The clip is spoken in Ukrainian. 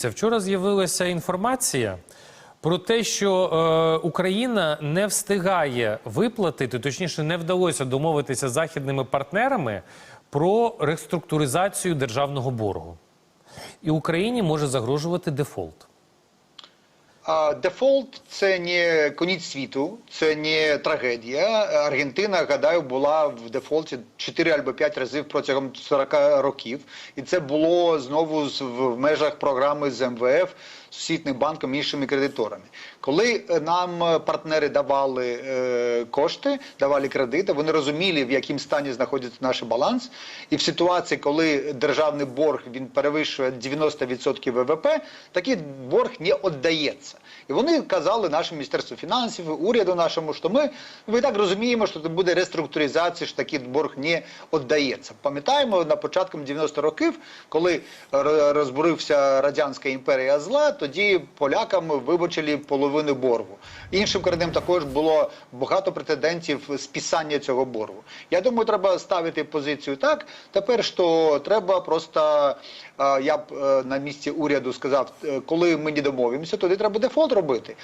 Це Вчора з'явилася інформація про те, що е, Україна не встигає виплатити, точніше, не вдалося домовитися з західними партнерами про реструктуризацію державного боргу. І Україні може загрожувати дефолт. Дефолт це не конець світу, це не трагедія. Аргентина, гадаю, була в дефолті 4 або 5 разів протягом 40 років, і це було знову в межах програми з МВФ, Сусідним банком іншими кредиторами. Коли е, нам партнери давали е, кошти, давали кредити, вони розуміли, в якому стані знаходиться наш баланс, і в ситуації, коли державний борг він перевищує 90% ВВП, такий борг не віддається. І вони казали нашому міністерству фінансів, уряду нашому, що ми, ми так розуміємо, що це буде реструктуризація, що такий борг не віддається. Пам'ятаємо на початку 90-х років, коли розбурився радянська імперія зла, тоді полякам вибачили половину боргу. Іншим країнам також було багато претендентів списання цього боргу. Я думаю, треба ставити позицію так. Тепер що треба просто, е, я б е, на місці уряду сказав, е, коли ми не домовимося, тоді треба дефолт робити.